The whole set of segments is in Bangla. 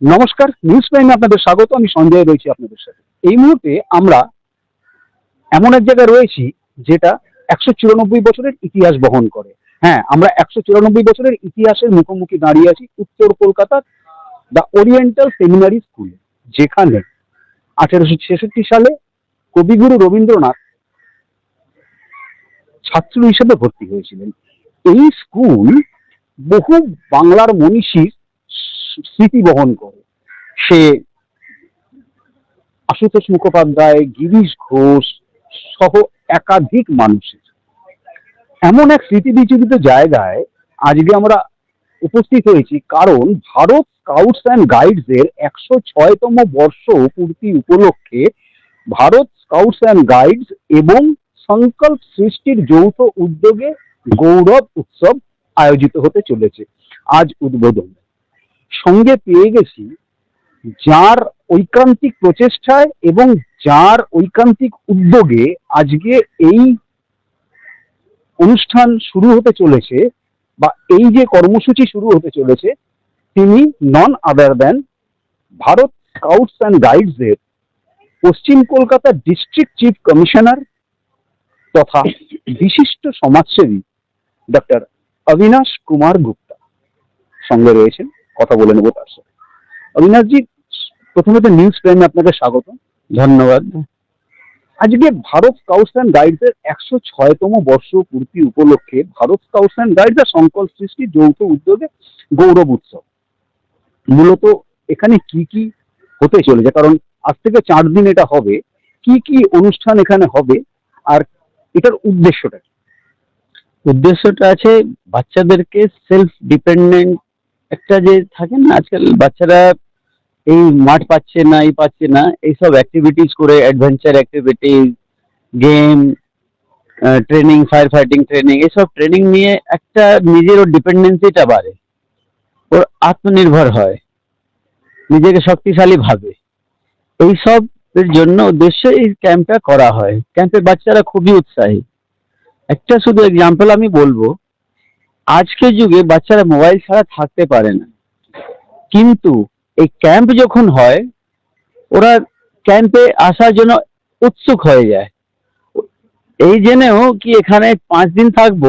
নমস্কার, নিউজ প্রাইমে আপনাদের স্বাগত, আমি সঞ্জয় রয়েছি আপনাদের সাথে। এই মুহূর্তে আমরা এমন এক জায়গায় রয়েছি যেটা একশো চুরানব্বই বছরের ইতিহাস বহন করে। হ্যাঁ আমরা একশো চুরানব্বই বছরের ইতিহাসের মুখোমুখি দাঁড়িয়ে আছি উত্তর কলকাতার দ্য ওরিয়েন্টাল সেমিনারি স্কুল, যেখানে আঠেরোশো ছেষট্টি সালে কবিগুরু রবীন্দ্রনাথ ছাত্র হিসেবে ভর্তি হয়েছিলেন। এই স্কুল বহু বাংলার মনীষীর স্মৃতি বহন করে। সে আশুতোষ মুখোপাধ্যায়, গিরিশ ঘোষ সহ একাধিক মানুষের। এমন এক স্মৃতি বিচলিত জায়গায় আজকে আমরা উপস্থিত হয়েছি কারণ ভারত স্কাউটস অ্যান্ড গাইডস এর একশো ছয়তম বর্ষ পূর্তি উপলক্ষে ভারত স্কাউটস অ্যান্ড গাইডস এবং সংকল্প সৃষ্টির যৌথ উদ্যোগে গৌরব উৎসব আয়োজিত হতে চলেছে। আজ উদ্বোধন। সঙ্গে পেয়ে গেছি যার ঐকান্তিক প্রচেষ্টায় এবং যার ঐকান্তিক উদ্যোগে আজকে এই অনুষ্ঠান শুরু হতে চলেছে বা এই যে কর্মসূচি শুরু হতে চলেছে, তিনি none other than Bharat scouts and guides এর পশ্চিম কলকাতা ডিস্ট্রিক্ট চিফ কমিশনার তথা বিশিষ্ট সমাজসেবী ডক্টর অবিনাশ কুমার গুপ্তা সঙ্গে রয়েছেন। কথা বলে নেব তার সাথে। অবিনাশজি প্রথমে তো নিউজ প্রাইমে আপনাকে স্বাগত। ধন্যবাদ। আজকে ভারত স্কাউটস অ্যান্ড গাইডস এর একশো ছয়তম বর্ষ পূর্তি উপলক্ষে ভারত স্কাউটস অ্যান্ড গাইডস এর সংকল্প সৃষ্টি যৌথ উদ্যোগে গৌরব উৎসব। মূলত এখানে কি কি হতে চলেছে? কারণ আজ থেকে চার দিন এটা হবে। কি কি অনুষ্ঠান এখানে হবে? আর এটার উদ্দেশ্যটা উদ্দেশ্যটা আছে বাচ্চাদেরকে সেলফ ডিপেন্ডেন্ট একটা যে থাকে না, আজকাল বাচ্চারা এই মাঠ পাচ্ছে না, এই পাচ্ছে না, এইসব অ্যাক্টিভিটিস করে adventure activities game training fire fighting training এইসব ট্রেনিং নিয়ে একটা নিজের ওর ডিপেন্ডেন্সিটা বাড়ে। ওর আত্মনির্ভর হয়। নিজেকে শক্তিশালী ভাবে। এইসব এর জন্য উদ্দেশ্যে এই ক্যাম্পটা করা হয়। ক্যাম্পের বাচ্চারা খুবই উৎসাহী। একটা শুধু এক্সাম্পল আমি বলব আজকের যুগে বাচ্চারা মোবাইল ছাড়া থাকতে পারে না। কিন্তু এই ক্যাম্প যখন হয় ওরা ক্যাম্পে আসার জন্য উৎসুক হয়ে যায়। এই জেনেও কি এখানে পাঁচ দিন থাকব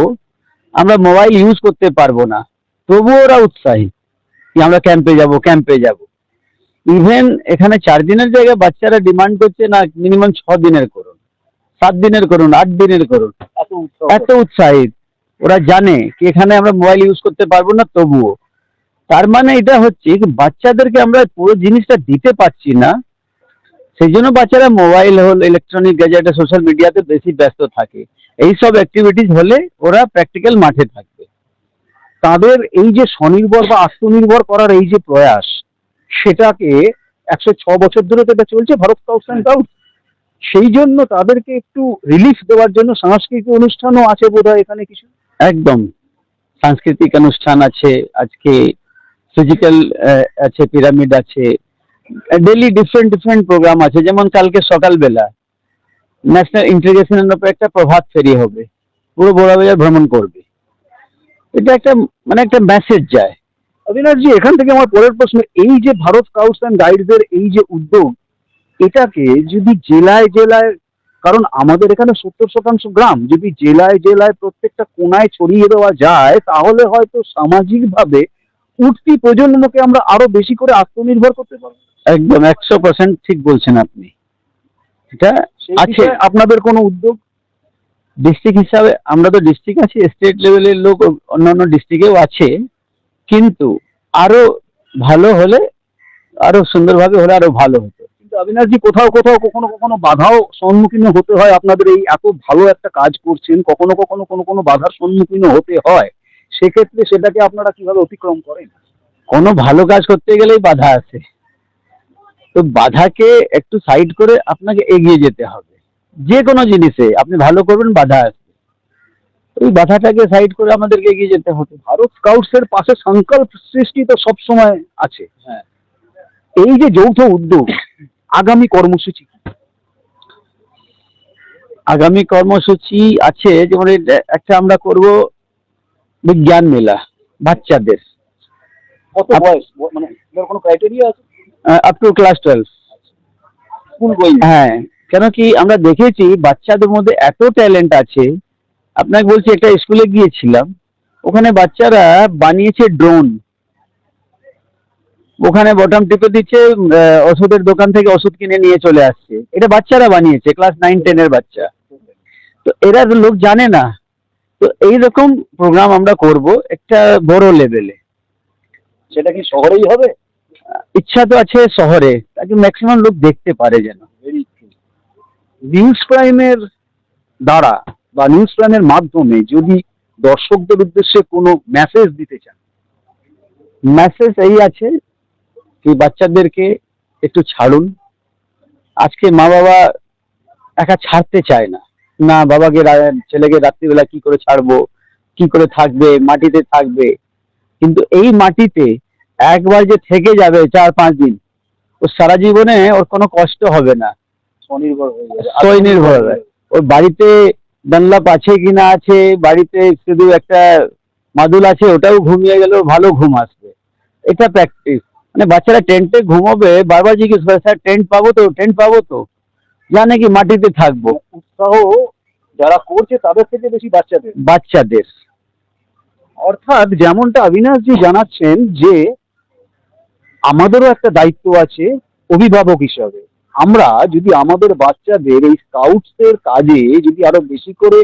আমরা মোবাইল ইউজ করতে পারব না। তবুও ওরা উৎসাহী কি আমরা ক্যাম্পে যাব ক্যাম্পে যাব। ইভেন এখানে চার দিনের জায়গায় বাচ্চারা ডিমান্ড করছে না মিনিমাম ছ দিনের করুন সাত দিনের করুন আট দিনের করুন। এত এত উৎসাহিত ওরা জানে কি এখানে আমরা মোবাইল ইউজ করতে পারব না, তবুও। তার মানে এটা হচ্ছে বাচ্চাদেরকে আমরা পুরো জিনিসটা দিতে পারছি না। সেই জন্য বাচ্চারা মোবাইল হল ইলেকট্রনিক গ্যাজেট সোশ্যাল মিডিয়াতে বেশি ব্যস্ত থাকে। এই সব অ্যাক্টিভিটিস হলে ওরা প্র্যাকটিক্যাল মাঠে থাকবে। তাদের এই যে স্বনির্ভর বা আত্মনির্ভর করার এই যে প্রয়াস, সেটাকে একশো ছ বছর ধরে তো এটা চলছে, ভারত স্কাউটস অ্যান্ড সেই জন্য তাদেরকে একটু রিলিফ দেওয়ার জন্য সাংস্কৃতিক অনুষ্ঠানও আছে বোধহয় এখানে কিছু। একদম সাংস্কৃতিক অনুষ্ঠান আছে, আজকে ফিজিক্যাল আছে পিরামিড আছে ডেলি ডিফারেন্ট ডিফারেন্ট প্রোগ্রাম আছে। যেমন কালকে সকালবেলা ন্যাশনাল ইন্টিগ্রেশনের উপর একটা প্রভাত ফেরি হবে, পুরো বোরাবাজার ভ্রমণ করবে। এটা একটা মানে একটা মেসেজ যায়। অবিনাশজি এখান থেকে আমার পরের প্রশ্ন, এই যে ভারত স্কাউটস অ্যান্ড গাইডস এর এই যে উদ্যোগ, এটাকে যদি জেলায় জেলায় কারণ আমাদের এখানে সত্তর শতাংশ গ্রাম যদি জেলায় জেলায় প্রত্যেকটা কোনায় ছড়িয়ে দেওয়া যায় তাহলে হয়তো সামাজিকভাবে উঠতি প্রজন্মকে আমরা আরও বেশি করে আত্মনির্ভর করতে পারব। একদম একশো পার্সেন্ট ঠিক বলছেন আপনি। এটা আছে? আপনাদের কোনো উদ্যোগ? ডিস্ট্রিক্ট হিসাবে আমরা তো ডিস্ট্রিক্ট আছি স্টেট লেভেলের লোক অন্যান্য ডিস্ট্রিক্টেও আছে। কিন্তু আরও ভালো হলে আরও সুন্দরভাবে হলে আরও ভালো হতো। অবিনাশজি কোথাও কোথাও কখনো কখনো বাধাও সম্মুখীন হতে হয়। আপনাদের এই এত ভালো একটা কাজ করছেন কখনো কখনো কোনো কোনো বাধার সম্মুখীন হতে হয়। সেক্ষেত্রে সেটাকে আপনারা কীভাবে অতিক্রম করেন? কোনো ভালো কাজ করতে গেলেই বাধা আছে। তো বাধাকে একটু সাইড করে আপনাকে এগিয়ে যেতে হবে। যে কোনো জিনিসে আপনি ভালো করবেন বাধা আসবে ওই বাধাটাকে সাইড করে আমাদেরকে এগিয়ে যেতে হবে। ভারত স্কাউটস এর পাশে সংকল্প সৃষ্টি তো সবসময় আছে। হ্যাঁ। এই যে যৌথ উদ্যোগ আগামী কর্মসূচি? আগামী কর্মসূচি আছে যেমন একটা আমরা করব বিজ্ঞান মেলা বাচ্চাদের। কত বয়স? মানে কোনো ক্রাইটেরিয়া আছে? Up to class twelve school বই হ্যাঁ কেন কি আমরা দেখেছি বাচ্চাদের মধ্যে এত ট্যালেন্ট আছে। আপনাকে বলছি একটা স্কুলে গিয়েছিলাম ওখানে বাচ্চারা বানিয়েছে ড্রোন ওখানে বটম টিপে দিচ্ছে ওষুধের দোকান থেকে ওষুধ কিনে নিয়ে চলে আসছে। এটা বাচ্চারা বানিয়েছে ক্লাস নাইন টেনের বাচ্চা। তো এরা লোক জানে না। তো এইরকম প্রোগ্রাম আমরা করব একটা বড় লেভেলে সেটা কি শহরেই হবে? ইচ্ছা তো আছে শহরে তাকে ম্যাক্সিমাম লোক দেখতে পারে যেন। নিউজ প্রাইমের দ্বারা বা নিউজ প্রাইমের মাধ্যমে যদি দর্শকদের উদ্দেশ্যে কোনো মেসেজ দিতে চান। মেসেজ এই আছে কি বাচ্চাদেরকে একটু ছাড়ুন। আজকে মা বাবা একা ছাড়তে চায় না। না বাবাকে ছেলেকে রাত্রিবেলা কি করে ছাড়বো? কি করে থাকবে? মাটিতে থাকবে? কিন্তু এই মাটিতে একবার যে থেকে যাবে চার পাঁচ দিন ও সারা জীবনে ওর কোনো কষ্ট হবে না। স্বনির্ভর হয়ে যাবে। স্বনির্ভর হবে। ওর বাড়িতে ডানলাপ আছে কি না আছে বাড়িতে শুধু একটা মাদুল আছে ওটাও ঘুমিয়ে গেলেও ভালো ঘুম আসবে। এটা প্র্যাকটিস মানে বাচ্চারা টেন্টে ঘুমোবে বারবার জিজ্ঞেস করে স্যার টেন্ট পাবো তো? টেন্ট পাবো তো? জানে কি মাটিতে থাকব। উৎসাহ যারা করছে তাদের থেকে বেশি বাচ্চাদের। বাচ্চাদের। অর্থাৎ যেমনটা অবিনাশজি জানাচ্ছেন যে আমাদেরও একটা দায়িত্ব আছে অভিভাবক হিসাবে। আমরা যদি আমাদের বাচ্চাদের এই স্কাউটসের কাজে যদি আরও বেশি করে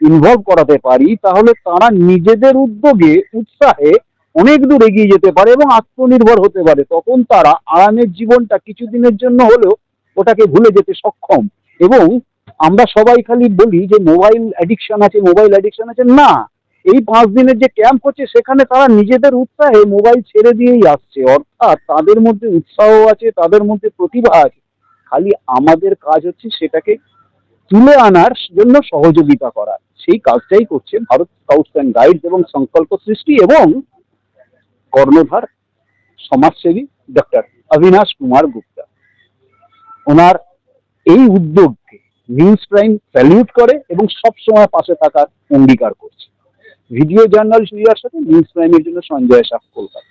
ইনভলভ করাতে পারি তাহলে তারা নিজেদের উদ্যোগে উৎসাহে অনেক দূর এগিয়ে যেতে পারে এবং আত্মনির্ভর হতে পারে। তখন তারা আরামের জীবনটা কিছুদিনের জন্য হলেও ওটাকে ভুলে যেতে সক্ষম। এবং আমরা সবাই খালি বলি যে মোবাইল অ্যাডিকশন আছে, মোবাইল অ্যাডিকশন আছে। না, এই পাঁচ দিনের যে ক্যাম্প হচ্ছে, সেখানে তারা নিজেদের উৎসাহে মোবাইল ছেড়ে দিয়েই আসছে। অর্থাৎ তাদের মধ্যে উৎসাহ আছে, তাদের মধ্যে প্রতিভা আছে। খালি আমাদের কাজ হচ্ছে সেটাকে তুলে আনার জন্য সহযোগিতা করা। সেই কাজটাই করছে ভারত স্কাউটস অ্যান্ড গাইডস এবং সংকল্প সৃষ্টি এবং কর্ণধার, সমাজসেবী ডক্টর অবিনাশ কুমার গুপ্তা। ওনার এই উদ্যোগকে নিউজ প্রাইম স্যালিউট করে এবং সবসময় পাশে থাকার অঙ্গীকার করছে। ভিডিও জার্নালিস্ট সাথে নিউজ প্রাইমের জন্য সঞ্জয় শাহ কলকাতা।